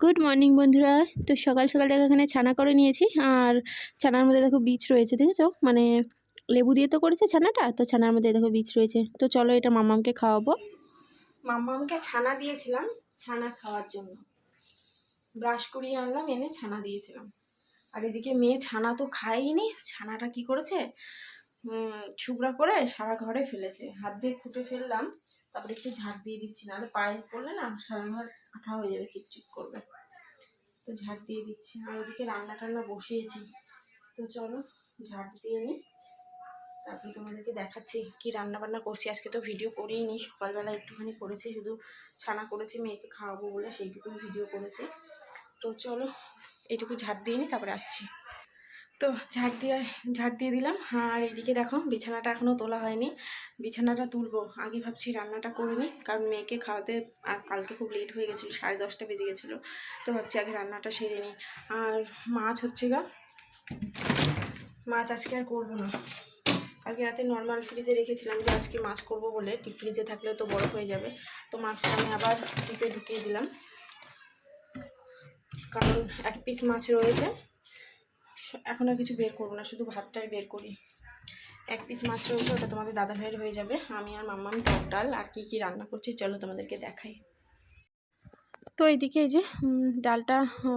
Good morning বন্ধুরা। তো সকাল সকাল দেখো এখানে ছানা করে নিয়েছি, আর ছানার মধ্যে দেখো বীজ রয়েছে, দেখেছ? মানে লেবু দিয়ে তো করেছে ছানাটা, তো ছানার মধ্যে দেখো বীজ রয়েছে। তো চলো এটা মামামকে খাওয়াবো। মামামকে ছানা দিয়েছিলাম, ছানা খাওয়ার জন্য। ব্রাশ করিয়ে আনলাম, এনে ছানা দিয়েছিলাম। আর এদিকে মেয়ে ছানা তো খায়নি ছানাটা কি করেছে? ছুবড়া করে সারা ঘরে ফেলেছে। হাত দিয়ে খুঁটে ফেললাম, তারপরে একটু ঝাড় দিয়ে দিচ্ছি, নাহলে পায়ে পড়লে না সারা ঘর আঠা হয়ে যাবে চিপচিপ করবে। তো ঝাড় দিয়ে দিচ্ছি, আর ওদিকে রান্না টান্না বসিয়েছি। তো চলো, ঝাড় দিয়ে নিই তারপরে তোমাদেরকে দেখাচ্ছি কি রান্না বান্না করছি। আজকে তো ভিডিও করেই নি সকালবেলা একটুখানি করেছি, শুধু ছানা করেছি, মেয়েকে খাওয়াবো বলে সেইটুকুই ভিডিও করেছি। তো চলো, এইটুকু ঝাড় দিয়ে নিই তারপরে আসছি। তো ঝাড় দিয়ে ঝাড় দিয়ে দিলাম। আর এইদিকে দেখো, বিছানাটা এখনও তোলা হয়নি। বিছানাটা তুলবো। আগে ভাবছি রান্নাটা করে নিই, কারণ মেয়েকে খাওয়াতে আর কালকে খুব লেট হয়ে গেছিল, সাড়ে দশটা বেজে গেছিল। তো ভাবছি আগে রান্নাটা সেরে নিই। আর মাছ হচ্ছে গা, মাছ আজকে আর করব না। কালকে রাতে নর্মাল ফ্রিজে রেখেছিলাম যে আজকে মাছ করব বলে। ডিপ ফ্রিজে থাকলে তো বড় হয়ে যাবে। তো মাছটা আমি আবার ডিপে ঢুকিয়ে দিলাম। কারণ এক পিস মাছ রয়েছে। এখন আর কিছু বের করব না, শুধু ভাতটাই বের করি। এক পিস মাছ রয়েছে, ওটা তোমাদের দাদা ভাইয়ের হয়ে যাবে। আমি আর মাম্মাম টক ডাল, আর কী কী রান্না করছি চলো তোমাদেরকে দেখাই। তো এইদিকে এই যে ডালটা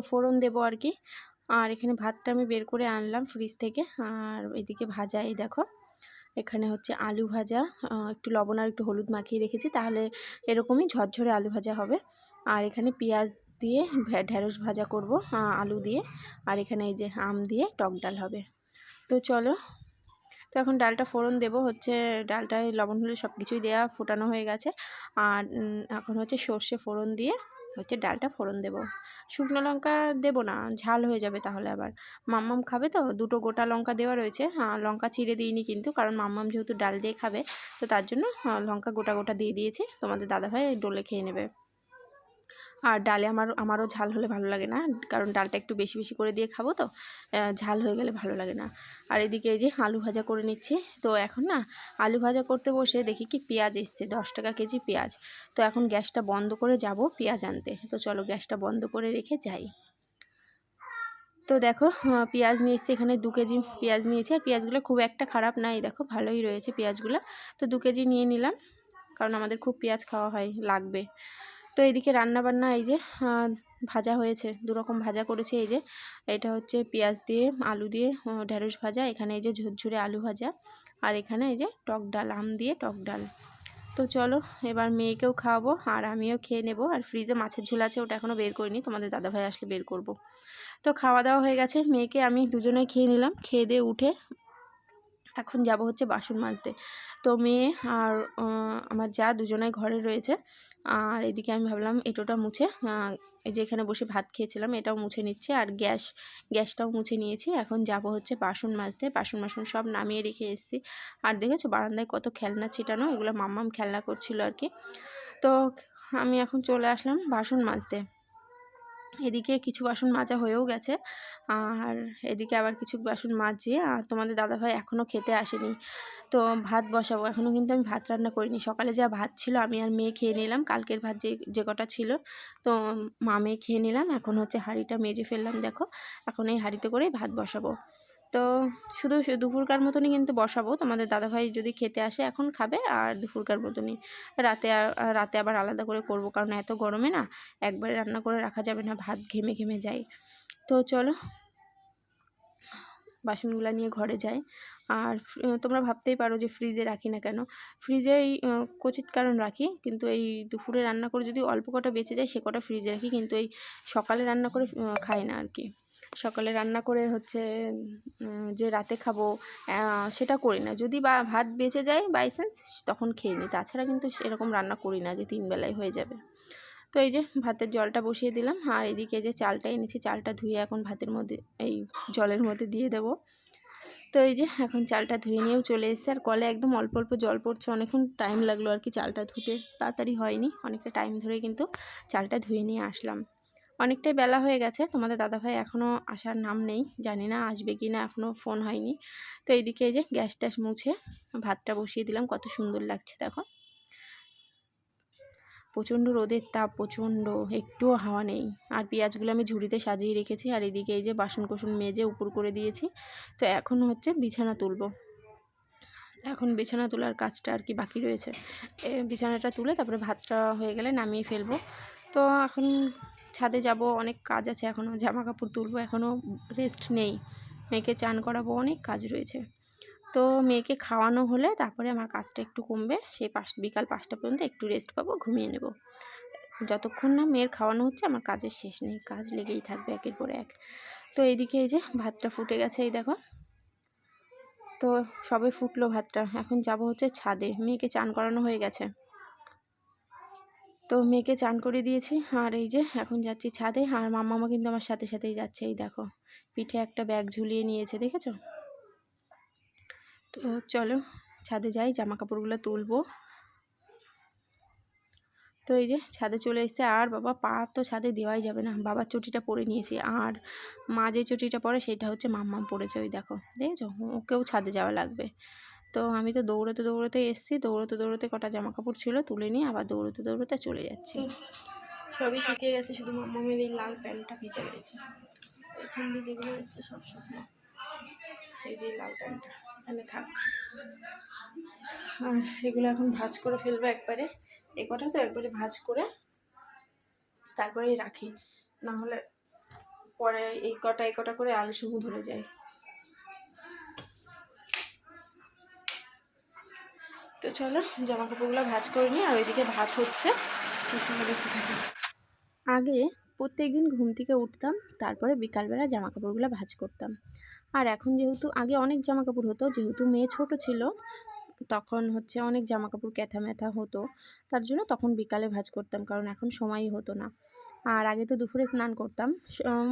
ফোড়ন দেবো আর কি। আর এখানে ভাতটা আমি বের করে আনলাম ফ্রিজ থেকে। আর এদিকে ভাজা, এই দেখো, এখানে হচ্ছে আলু ভাজা একটু লবণ আর একটু হলুদ মাখিয়ে রেখেছি, তাহলে এরকমই ঝরঝরে আলু ভাজা হবে। আর এখানে পেঁয়াজ দিয়ে ঢ্যাঁড়স ভাজা করব আলু দিয়ে। আর এখানে এই যে আম দিয়ে টক ডাল হবে। তো চলো, তো এখন ডালটা ফোড়ন দেব। হচ্ছে ডালটায় লবণ, হলুদ সব কিছুই দেওয়া ফোটানো হয়ে গেছে। আর এখন হচ্ছে সর্ষে ফোড়ন দিয়ে হচ্ছে ডালটা ফোড়ন দেব। শুকনো লঙ্কা দেব না, ঝাল হয়ে যাবে তাহলে আবার। মাম্মাম খাবে তো, দুটো গোটা লঙ্কা দেওয়া রয়েছে। লঙ্কা চিড়ে দিইনি কিন্তু, কারণ মাম্মাম যেহেতু ডাল দিয়ে খাবে, তো তার জন্য লঙ্কা গোটা গোটা দিয়ে দিয়েছি। তোমাদের দাদাভাই ডোলে খেয়ে নেবে। আর ডালে আমার, আমারও ঝাল হলে ভালো লাগে না, কারণ ডালটা একটু বেশি বেশি করে দিয়ে খাব তো ঝাল হয়ে গেলে ভালো লাগে না। আর এদিকে এই যে আলু ভাজা করে নিচ্ছে, তো এখন না আলু ভাজা করতে বসে দেখি কি পেঁয়াজ এসছে, দশ টাকা কেজি পেঁয়াজ। তো এখন গ্যাসটা বন্ধ করে যাব পেঁয়াজ আনতে, তো চলো গ্যাসটা বন্ধ করে রেখে যাই। তো দেখো পেঁয়াজ নিয়ে এসছি, এখানে দু কেজি পেঁয়াজ নিয়েছি, আর পেঁয়াজগুলো খুব একটা খারাপ নাই দেখো ভালোই রয়েছে পেঁয়াজগুলো। তো দু কেজি নিয়ে নিলাম, কারণ আমাদের খুব পেঁয়াজ খাওয়া হয়, লাগবে। তো এদিকে রান্না বান্না এই যে ভাজা হয়েছে। দুরকম ভাজা করেছি এই যে। এটা হচ্ছে পেঁয়াজ দিয়ে, আলু দিয়ে ঢেঁড়স ভাজা, এখানে এই যে ঝুরঝুরে আলু ভাজা, আর এখানে এই যে টক ডাল, আম দিয়ে টক ডাল। তো চলো, এবার মেয়েকেও খাওয়াবো, আর আমিও খেয়ে নেব। আর ফ্রিজে মাছের ঝোল আছে, ওটা এখনও বের করিনি, তোমাদের দাদাভাই আসলে বের করব। তো খাওয়া দাওয়া হয়ে গেছে, মেয়েকে আমি দুজনে খেয়ে নিলাম। খেয়ে দিয়ে উঠে এখন যাব হচ্ছে বাসন মাজতে। তো মেয়ে আর আমার যা দুজনাই ঘরে রয়েছে, আর এদিকে আমি ভাবলাম এটোটা মুছে এই যে এখানে বসে ভাত খেয়েছিলাম, এটাও মুছে নিচ্ছে, আর গ্যাস, গ্যাসটাও মুছে নিয়েছি। এখন যাব হচ্ছে বাসন মাজতে, বাসন বাসন সব নামিয়ে রেখে এসেছি। আর দেখেছ বারান্দায় কত খেলনা ছিটানো, এগুলো মাম্মাম খেলনা করছিল আর কি। তো আমি এখন চলে আসলাম বাসন মাজতে। এদিকে কিছু বাসন মাজা হয়েও গেছে। আর এদিকে আবার কিছু বাসন মাজিয়ে, আর তোমাদের দাদাভাই এখনও খেতে আসেনি। তো ভাত বসাবো। এখনও কিন্তু আমি ভাত রান্না করিনি। সকালে যা ভাত ছিল, আমি আর মেয়ে খেয়ে নিলাম। কালকের ভাত যে যে কটা ছিল, তো মা মেয়ে খেয়ে নিলাম। এখন হচ্ছে হাঁড়িটা মেজে ফেললাম, দেখো। এখন এই হাঁড়িতে করেই ভাত বসাবো। তো শুধু দুপুরকার মতনই কিন্তু বসাবো। তোমাদের দাদাভাই যদি খেতে আসে এখন খাবে, আর দুপুরকার মতনই রাতে রাতে আবার আলাদা করে করব, কারণ এত গরমে না একবারে রান্না করে রাখা যাবে না, ভাত ঘেমে ঘেমে যায়। তো চলো, বাসনগুলো নিয়ে ঘরে যাই। আর তোমরা ভাবতেই পারো যে ফ্রিজে রাখি না কেন। ফ্রিজে এই কচিত কারণ রাখি, কিন্তু এই দুপুরে রান্না করে যদি অল্প কটা বেঁচে যায়, সে কটা ফ্রিজে রাখি, কিন্তু এই সকালে রান্না করে খাই না আর কি। সকালে রান্না করে হচ্ছে যে রাতে খাব সেটা করি না। যদি বা ভাত বেঁচে যায় বাই চান্স তখন খেয়ে নিই। তাছাড়া কিন্তু এরকম রান্না করি না যে তিন বেলায় হয়ে যাবে। তো এই যে ভাতের জলটা বসিয়ে দিলাম। আর এদিকে যে চালটা এনেছি, চালটা ধুয়ে এখন ভাতের মধ্যে, এই জলের মধ্যে দিয়ে দেবো। তো এই যে এখন চালটা ধুয়ে নিয়েও চলে এসেছে। আর কলে একদম অল্প অল্প জল পড়ছে। অনেকক্ষণ টাইম লাগল আর কি চালটা ধুতে। তাড়াতাড়ি হয়নি। অনেকটা টাইম ধরে কিন্তু চালটা ধুয়ে নিয়ে আসলাম। অনেকটাই বেলা হয়ে গেছে। তোমাদের দাদাভাই এখনও আসার নাম নেই। জানি না আসবে কি না এখনও ফোন হয়নি। তো এইদিকে এই যে গ্যাস ট্যাস মুছে ভাতটা বসিয়ে দিলাম। কত সুন্দর লাগছে, দেখো। প্রচণ্ড রোদের তাপ, প্রচণ্ড। একটুও হাওয়া নেই। আর পেঁয়াজগুলো আমি ঝুড়িতে সাজিয়ে রেখেছি। আর এদিকে এই যে বাসন কোসন মেজে উপর করে দিয়েছি। তো এখন হচ্ছে বিছানা তুলবো। এখন বিছানা তোলার কাজটা আর কি বাকি রয়েছে। বিছানাটা তুলে তারপরে ভাতটা হয়ে গেলে নামিয়ে ফেলব। তো এখন ছাদে যাব, অনেক কাজ আছে এখনও জামা কাপড় তুলবো এখনও রেস্ট নেই। মেয়েকে চান করাবো, অনেক কাজ রয়েছে। তো মেয়েকে খাওয়ানো হলে তারপরে আমার কাজটা একটু কমবে, সেই পাঁচ বিকাল পাঁচটা পর্যন্ত একটু রেস্ট পাবো, ঘুমিয়ে নেব। যতক্ষণ না মেয়ের খাওয়ানো হচ্ছে, আমার কাজের শেষ নেই, কাজ লেগেই থাকবে একের পরে এক। তো এইদিকে এই যে ভাতটা ফুটে গেছে, এই দেখো। তো সবে ফুটলো ভাতটা, এখন যাব হচ্ছে ছাদে, মেয়েকে চান করানো হয়ে গেছে। তো মেয়েকে চান করে দিয়েছি। আর এই যে এখন যাচ্ছি ছাদে। আর মাম্মামা কিন্তু আমার সাথে সাথেই যাচ্ছে। এই দেখো, পিঠে একটা ব্যাগ ঝুলিয়ে নিয়েছে, দেখেছ? তো চলো, ছাদে যাই জামা কাপড়গুলো তুলবো। তো এই যে ছাদে চলে এসেছে। আর বাবা, পা তো ছাদে দেওয়াই যাবে না। বাবার চটিটা পরে নিয়েছি। আর মা যে চটিটা পরে, সেটা হচ্ছে মাম্মাম পড়েছে ওই দেখো, দেখেছ? ওকেও ছাদে যাওয়া লাগবে। তো আমি তো দৌড়োতে দৌড়োতে এসেছি। দৌড়োতে দৌড়োতে কটা জামা কাপড় ছিল তুলে নিয়ে আবার দৌড়োতে দৌড়োতে চলে যাচ্ছি। সবই শুকিয়ে গেছে, শুধু মাম্মামের এই লাল প্যান্টটা ভিজে গেছে। এখান দিয়ে যেগুলো এসছে সব শুকনো। এই যে লাল প্যান্টটা এখানে থাক। আর এগুলো এখন ভাজ করে ফেলব একবারে। এ কটা তো একবারে ভাজ করে তারপরেই রাখি। না হলে পরে এই কটা এই কটা করে আলসুমু ধরে যায়। তো চলো জামা কাপড়গুলো ভাজ করে নিই, আর ওইদিকে ভাত হচ্ছে। আগে প্রত্যেক দিন ঘুম থেকে উঠতাম, তারপরে বিকালবেলা জামা কাপড়গুলো ভাজ করতাম। আর এখন যেহেতু, আগে অনেক জামা কাপড় হতো, যেহেতু মেয়ে ছোট ছিল, তখন হচ্ছে অনেক জামা কাপড় ক্যাথা ম্যাথা হতো, তার জন্য তখন বিকালে ভাজ করতাম, কারণ এখন সময়ই হতো না। আর আগে তো দুপুরে স্নান করতাম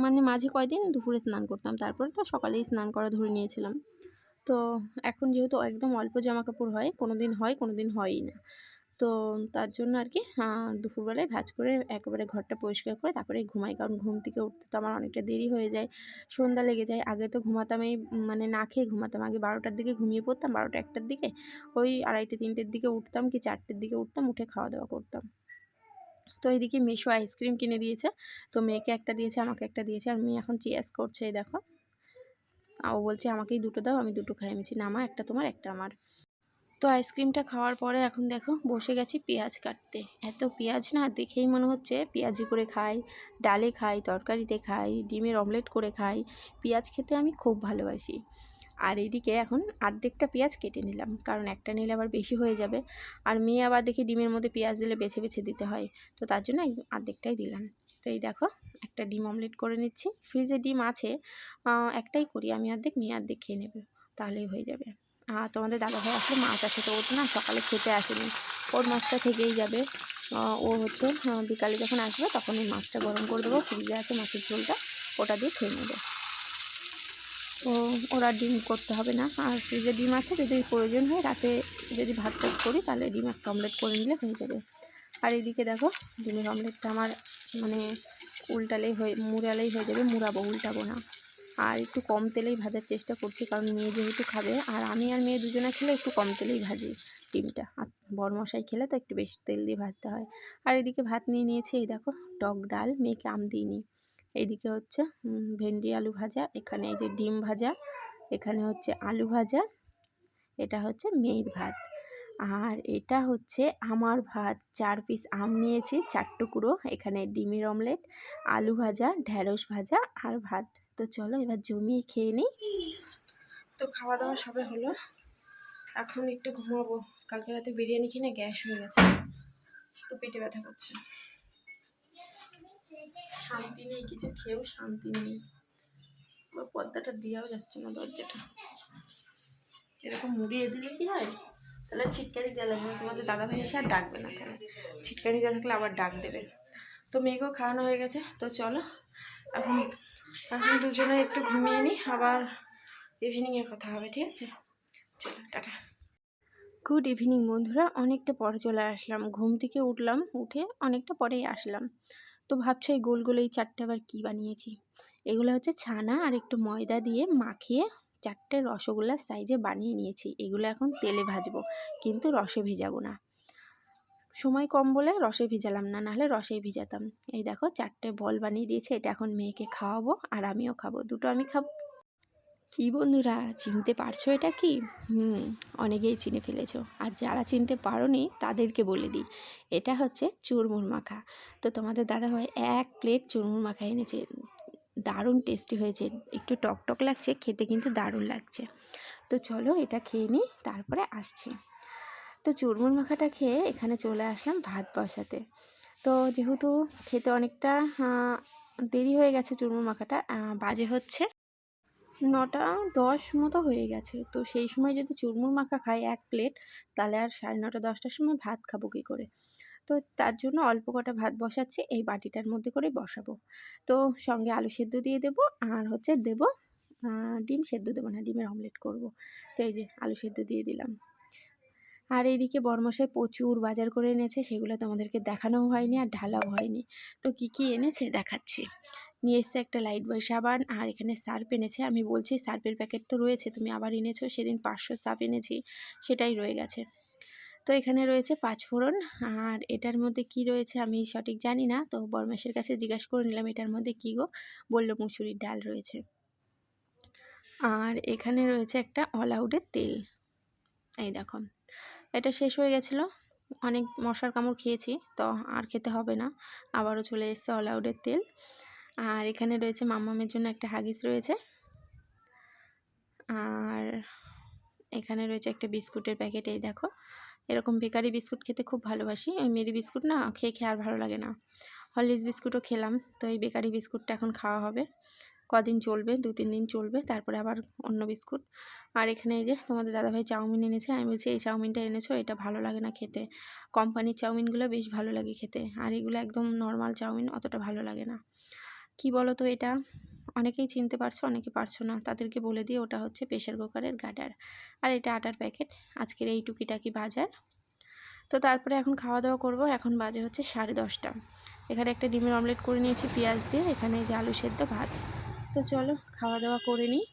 মানে মাঝে কয়দিন দুপুরে স্নান করতাম, তারপরে তো সকালেই স্নান করা ধরে নিয়েছিলাম। তো এখন যেহেতু একদম অল্প জামা কাপড় হয় কোনো দিন হয় কোনো দিন হয়ই না। তো তার জন্য আর কি দুপুরবেলায় ভাজ করে একেবারে ঘরটা পরিষ্কার করে তারপরে ঘুমাই। কারণ ঘুম থেকে উঠতে তো আমার অনেকটা দেরি হয়ে যায়, সন্ধ্যা লেগে যায়। আগে তো ঘুমাতাম এই মানে না খেয়ে ঘুমাতাম। আগে বারোটার দিকে ঘুমিয়ে পড়তাম, বারোটা একটার দিকে। ওই আড়াইটে, তিনটের দিকে উঠতাম কি চারটের দিকে উঠতাম, উঠে খাওয়া দাওয়া করতাম। তো এইদিকে মেশো আইসক্রিম কিনে দিয়েছে। তো মেয়েকে একটা দিয়েছে, আমাকে একটা দিয়েছে। আর মেয়ে এখন চিয়াস করছে দেখো। ও বলছে, আমাকেই দুটো দাও, আমি দুটো খাই। আমি না মা, একটা তোমার, একটা আমার। তো আইসক্রিমটা খাওয়ার পরে এখন দেখো, বসে গেছি পেঁয়াজ কাটতে। এত পেঁয়াজ না, দেখেই মনে হচ্ছে পেঁয়াজি করে খাই, ডালে খাই, তরকারিতে খাই, ডিমের অমলেট করে খাই। পেঁয়াজ খেতে আমি খুব ভালোবাসি। আর এইদিকে এখন আর্ধেকটা পেঁয়াজ কেটে নিলাম, কারণ একটা নিলে আবার বেশি হয়ে যাবে। আর মেয়ে আবার দেখি ডিমের মধ্যে পেঁয়াজ দিলে বেছে বেছে দিতে হয়, তো তার জন্য আর্ধেকটাই দিলাম। এই দেখো, একটা ডিম অমলেট করে নিচ্ছি। ফ্রিজে ডিম আছে একটাই করি, আমি অর্ধেক, মেয়ে অর্ধেক খেয়ে নেবে, তাহলেই হয়ে যাবে। আর তোমাদের দাদা দাদাভাই আসলে মাছ আছে, তো ওটা না সকালে খেতে আসেনি। ওর মাছটা থেকেই যাবে। ও হচ্ছে বিকালে যখন আসবে, তখন ওই মাছটা গরম করে দেবো, ফ্রিজে আছে মাছের ঝোলটা, ওটা দিয়ে খেয়ে নেবে। ও, ওরা ডিম করতে হবে না। আর ফ্রিজে ডিম আছে, যদি প্রয়োজন হয়, রাতে যদি ভাত টাত করি, তাহলে ডিম একটা অমলেট করে নিলে হয়ে যাবে। আর এইদিকে দেখো, ডিমের অমলেটটা আমার মানে উল্টালেই হয়ে, মুড়ালেই হয়ে যাবে, মুড়াবো, উল্টাবো না। আর একটু কম তেলেই ভাজার চেষ্টা করছি, কারণ মেয়ে যেহেতু খাবে, আর আমি আর মেয়ে দুজনে খেলে একটু কম তেলেই ভাজি ডিমটা। আর বড় মশাই খেলে তো একটু বেশি তেল দিয়ে ভাজতে হয়। আর এদিকে ভাত নিয়ে নিয়েছি, এই দেখো, টক ডাল, মেয়েকে আম দিইনি এইদিকে হচ্ছে ভেন্ডি আলু ভাজা, এখানে এই যে ডিম ভাজা, এখানে হচ্ছে আলু ভাজা, এটা হচ্ছে মেয়ের ভাত। আর এটা হচ্ছে আমার ভাত। চার পিস আম নিয়েছি, চার টুকরো। এখানে ডিমের অমলেট আলু ভাজা ঢ্যাঁড়স ভাজা আর ভাত। তো চলো এবার জমিয়ে খেয়ে নিই। তো খাওয়া দাওয়া সবে হলো। এখন একটু ঘুমাবো। কালকে রাতে বিরিয়ানি কিনে গ্যাস হয়ে গেছে। তো পেটে ব্যথা করছে। শান্তি নেই, কিছু খেয়েও শান্তি নেই। পর্দাটা দেওয়াও যাচ্ছে না দরজাটা। এরকম মুড়িয়ে দিলে কি হয়? তাহলে ছিটকারি দেওয়া লাগবে তোমাদের দাদা ভাই এসে আর ডাকবে না তাহলে। ছিটকারি দেওয়া থাকলে আবার ডাক দেবে। তো মেয়েকেও খাওয়ানো হয়ে গেছে, তো চলো, এখন এখন দুজনে একটু ঘুমিয়ে নিই, আবার ইভিনিংয়ে কথা হবে, ঠিক আছে? চলো, টাটা। গুড ইভিনিং বন্ধুরা, অনেকটা পরে চলে আসলাম। ঘুম থেকে উঠলাম, উঠে অনেকটা পরেই আসলাম। তো ভাবছ এই গোল গোল এই চারটে আবার কী বানিয়েছি? এগুলো হচ্ছে ছানা আর একটু ময়দা দিয়ে মাখিয়ে চারটে রসগোল্লার সাইজে বানিয়ে নিয়েছি। এগুলো এখন তেলে ভাজবো, কিন্তু রসে ভেজাবো না। সময় কম বলে রসে ভিজালাম না, নাহলে রসেই ভিজাতাম। এই দেখো, চারটে বল বানিয়ে দিয়েছে, এটা এখন মেয়েকে খাওয়াবো আর আমিও খাব, দুটো আমি খাব। কি বন্ধুরা, চিনতে পারছ এটা কি? হুম, অনেকেই চিনে ফেলেছো। আর যারা চিনতে পারোনি, তাদেরকে বলে দিই। এটা হচ্ছে চুরমুর মাখা। তো তোমাদের দাদা দাদাভাই এক প্লেট চুরমুর মাখা এনেছে। দারুণ টেস্টি হয়েছে। একটু টক টক লাগছে, খেতে কিন্তু দারুণ লাগছে। তো চলো এটা খেয়ে নিই তারপরে আসছি। তো চুরমুর মাখাটা খেয়ে এখানে চলে আসলাম ভাত বসাতে। তো যেহেতু খেতে অনেকটা দেরি হয়ে গেছে চুরমুর মাখাটা বাজে হচ্ছে নটা দশ মতো হয়ে গেছে। তো সেই সময় যদি চুরমুর মাখা খাই এক প্লেট তাহলে আর সাড়ে নটা দশটার সময় ভাত খাব কী করে? তো তার জন্য অল্প কটা ভাত বসাচ্ছি, এই বাটিটার মধ্যে করে বসাবো। তো সঙ্গে আলু সেদ্ধ দিয়ে দেবো, আর হচ্ছে দেবো ডিম সেদ্ধ দেবো না, ডিমের অমলেট করব। তো এই যে আলু সেদ্ধ দিয়ে দিলাম। আর এইদিকে বরমশাই প্রচুর বাজার করে এনেছে, সেগুলো তোমাদেরকে দেখানোও হয়নি আর ঢালাও হয়নি। তো কি কি এনেছে দেখাচ্ছি। নিয়ে এসছে একটা লাইট বয় সাবান, আর এখানে সার্ফ এনেছে। আমি বলছি সার্ফের প্যাকেট তো রয়েছে, তুমি আবার এনেছো, সেদিন পাঁচশো সার্ফ এনেছি, সেটাই রয়ে গেছে। তো এখানে রয়েছে পাঁচফোড়ন আর এটার মধ্যে কি রয়েছে আমি সঠিক জানি না, তো বরমাসের কাছে জিজ্ঞাসা করে নিলাম এটার মধ্যে কী গো? বলল মুসুরির ডাল রয়েছে। আর এখানে রয়েছে একটা অল আউটের তেল। এই দেখো, এটা শেষ হয়ে গেছিল। অনেক মশার কামড় খেয়েছি, তো আর খেতে হবে না। আবারও চলে এসছে অল আউটের তেল। আর এখানে রয়েছে মাম্মামের জন্য একটা হাগিস রয়েছে। আর এখানে রয়েছে একটা বিস্কুটের প্যাকেট, এই দেখো। এরকম বেকারি বিস্কুট খেতে খুব ভালোবাসি। ওই মেরি বিস্কুট না খেয়ে খেয়ে আর ভালো লাগে না। হরলিক্স বিস্কুটও খেলাম। তো এই বেকারি বিস্কুটটা এখন খাওয়া হবে। কদিন চলবে? দু তিন দিন চলবে। তারপরে আবার অন্য বিস্কুট। আর এখানে এই যে তোমাদের দাদাভাই চাউমিন এনেছে। আমি বলছি, এই চাউমিনটা এনেছো? এটা ভালো লাগে না খেতে। কোম্পানির চাউমিনগুলো বেশ ভালো লাগে খেতে। আর এগুলো একদম নর্মাল চাউমিন, অতটা ভালো লাগে না। কি বলো তো এটা? অনেকেই চিনতে পারছ, অনেকে পারছ না। তাদেরকে বলে দিয়ে ওটা হচ্ছে প্রেশার কুকারের গাডার আর এটা আটার প্যাকেট। আজকের এই টুকিটাকি বাজার। তো তারপরে এখন খাওয়া দাওয়া করব। এখন বাজে হচ্ছে সাড়ে দশটা। এখানে একটা ডিমের অমলেট করে নিয়েছি, পেঁয়াজ দিয়ে। এখানে এই যে আলু সেদ্ধ ভাত। তো চলো, খাওয়া দাওয়া করে নিই।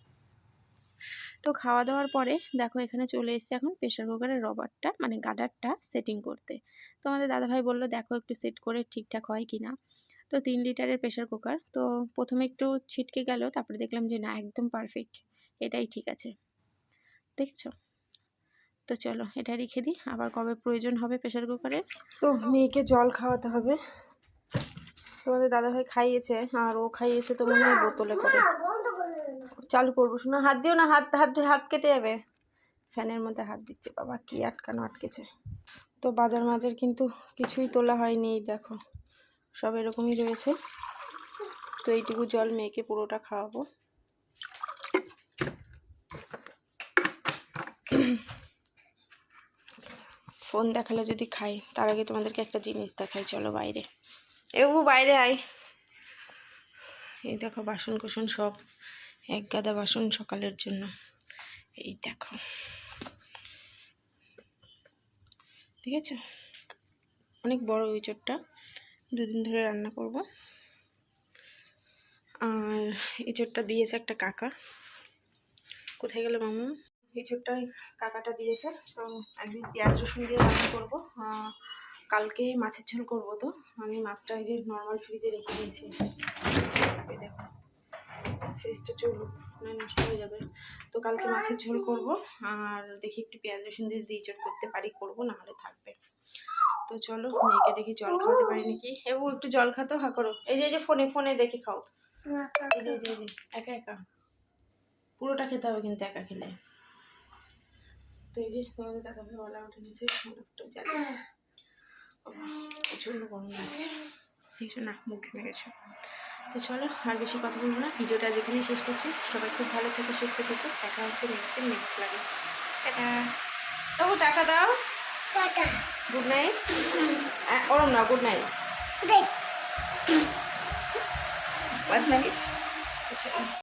তো খাওয়া দাওয়ার পরে দেখো, এখানে চলে এসেছে এখন প্রেশার কুকারের রবারটা মানে গাডারটা সেটিং করতে। তোমাদের দাদাভাই বলল, দেখো, একটু সেট করে ঠিকঠাক হয় কি না তো তিন লিটারের প্রেশার কুকার। তো প্রথমে একটু ছিটকে গেল, তারপরে দেখলাম যে না, একদম পারফেক্ট এটাই ঠিক আছে। দেখছ? তো চলো, এটা রেখে দিই। আবার কবে প্রয়োজন হবে প্রেশার কুকারে? তো মেয়েকে জল খাওয়াতে হবে। তোমাদের দাদাভাই খাইয়েছে, আর ও খাইয়েছে তো মনে হয় বোতলে করে। চালু করব। শোনা হাত দিও না, হাত হাত হাত কেটে যাবে। ফ্যানের মধ্যে হাত দিচ্ছে, বাবা, কি আটকানো আটকেছে। তো বাজার মাজার কিন্তু কিছুই তোলা হয়নি দেখো। সব এরকমই রয়েছে। তো এইটুকু জল মেয়েকে পুরোটা খাওয়াবো। ফোন দেখালে যদি খাই, তার আগে তোমাদেরকে একটা জিনিস দেখাই, চলো বাইরে। এবু বাইরে আয়। এই দেখো বাসন কোসন সব, এক গাদা বাসন সকালের জন্য। এই দেখো। ঠিক আছে অনেক বড় ওই চোরটা। দুদিন ধরে রান্না করব। আর এঁচড়টা দিয়েছে একটা কাকা। কোথায় গেল মামু? এঁচড়টা কাকাটা দিয়েছে। তো একদিন পেঁয়াজ রসুন দিয়ে রান্না করব। কালকে মাছের ঝোল করব তো। আমি মাছটা এই যে নর্মাল ফ্রিজে রেখে দিয়েছি। ফ্রিজটা চলুক না নষ্ট হয়ে যাবে। তো কালকে মাছের ঝোল করব, আর দেখি একটু পেঁয়াজ, রসুন দিয়ে দিয়ে চট করতে পারি, করব না হলে থাকবে। তো চলো, মেয়েকে দেখি জল খাওয়াতে পারি নাকি? এবং একটু জল খাতো? হা করো। এই যে এই যে, ফোনে ফোনে দেখি খাও। এই যে একা একা। পুরোটা খেতে হবে কিন্তু একা খেলে। তো এই যে, তোমাদের দাদা ভাই বলা উঠে নিয়েছে একটু জানি প্রচণ্ড গরম লাগছে। দেখছ না, মুখে ঘেমে গেছো তো চলো আর বেশি কথা বলব না। ভিডিওটা যেখানেই শেষ করছি। সবাই খুব ভালো থেকো সুস্থ থেকো। দেখা হচ্ছে নেক্সট দিন নেক্সট লাগে টাটা। তবু টাকা দাও। গুড নাইট ওরম না গুড নাইট বাদ নাইট আচ্ছা।